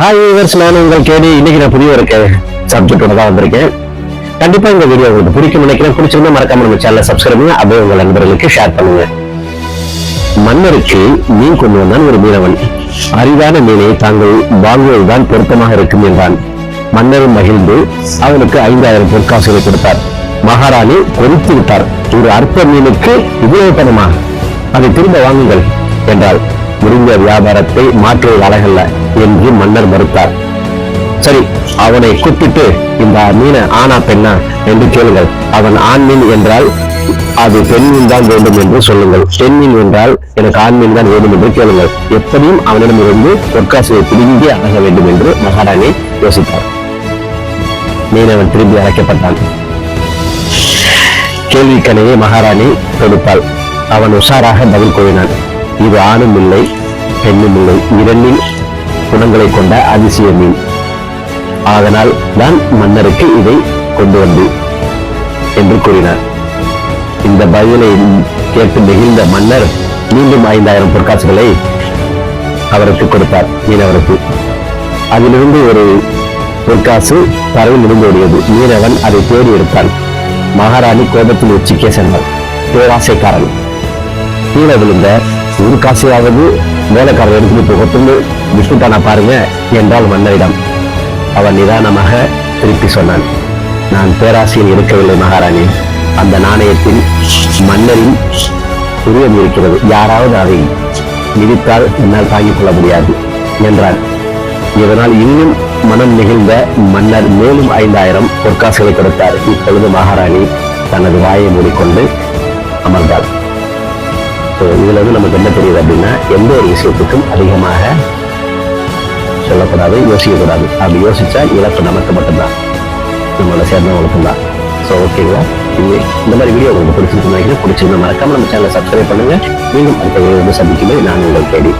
Hi viewers நான் உங்கள் கேடி இன்னைக்கு நான் புதிய ஒரு சப்ஜெக்டோட தான் வந்திருக்கேன். கண்டிப்பா இந்த வீடியோ உங்களுக்கு பிடிக்கும் நினைக்கிறேன். பிடிச்சிருந்தா மறக்காம நம்ம சேனலை சப்ஸ்கிரைப் பண்ணுங்க. அப்படியே உங்கள் நண்பர்களுக்கு ஷேர் பண்ணுங்க. மன்னருக்கு மீன் கொண்டு வந்தான் ஒரு மீனவன். அரிதான மீனை தாங்கள் வாங்குவதுதான் பொருத்தமாக இருக்கும் என்றான். மன்னர் மகிழ்ந்து அவனுக்கு ஐந்தாயிரம் பொற்காசுகளை கொடுத்தார். மகாராணி கொதித்து விட்டார். ஒரு அற்ப மீனுக்கு இவ்வளவு பணமா? அதை திரும்ப வாங்குங்கள் என்றால் முடிந்த வியாபாரத்தை மாற்றுவது அழகல்ல. என்று மன்னர் மறுத்தார். சரி அவனை கூப்பிட்டு இந்த மீன ஆனா பெண்ணா என்று கேளுங்கள். அவன் ஆண் மீன் என்றால் அது பெண்மீன் தான் வேண்டும் என்று சொல்லுங்கள். பெண் மீன் என்றால் எனக்கு ஆண்மீன் தான் வேண்டும் என்று கேளுங்கள். எப்படியும் அவனிடமிருந்து பொற்காசியை பிடுங்கி அழக வேண்டும் என்று மகாராணி யோசித்தார். மீனவன் திரும்பி அழைக்கப்பட்டான் கேள்விக்கணையை மகாராணி கொடுத்தாள். அவன் உஷாராக பதில் கூறினான். இது ஆணும் இல்லை பெண்ணும் இல்லை. இரண்டில் குணங்களை கொண்ட அதிசய மீன். அதனால் தான் மன்னருக்கு இதை கொண்டு வந்து என்று கூறினார். இந்த பதிலை கேட்டு நெகிழ்ந்த மன்னர் மீண்டும் ஐந்தாயிரம் பொற்காசுகளை அவருக்கு கொடுத்தார் மீனவருக்கு. அதிலிருந்து ஒரு பொற்காசு தரையில் இருந்து ஓடியது. மீனவன் அதை தேடி எடுத்தான். மகாராணி கோபத்தில் உச்சிக்கே சென்றார் பேராசைக்காரன். கீழே விழுந்த ஒரு காசையாவது வேலைக்காரர் எடுத்துட்டு போகட்டும்னு விட்டுட்டானா பாருங்க என்றால் மன்னரிடம். அவன் நிதானமாக திருப்பி சொன்னான் நான் பேராசையில் இருக்கவில்லை மகாராணி. அந்த நாணயத்தில் மன்னரின் உருவம் இருக்கிறது. யாராவது அதை மிதித்தால் என்னால் தாங்கிக் கொள்ள முடியாது என்றான். இதனால் இன்னும் மனம் நெகிழ்ந்த மன்னர் மேலும் ஐந்தாயிரம் பொற்காசுகளை கொடுத்தார். இப்பொழுது மகாராணி தனது வாயை மூடிக்கொண்டு அமர்ந்தாள். இதில் வந்து நமக்கு என்ன தெரியுது அப்படின்னா எந்த ஒரு விஷயத்துக்கும் அதிகமாக சொல்லக்கூடாது யோசிக்கக்கூடாது. அப்படி யோசித்தா இழப்பு நமக்கு மட்டும்தான். நம்மளோட சேர்ந்தவங்களுக்கும் தான். ஸோ ஓகேங்களா இது இந்த மாதிரி வீடியோ உங்களுக்கு பிடிச்சிருக்கு நினைக்கிறேன். பிடிச்சிருந்தா மறக்காமல் நம்ம சேனலை சப்ஸ்கிரைப் பண்ணுங்கள் மீண்டும் அடுத்த வீடியோ வந்து சந்திக்கும்போது நான் உங்கள் தேடி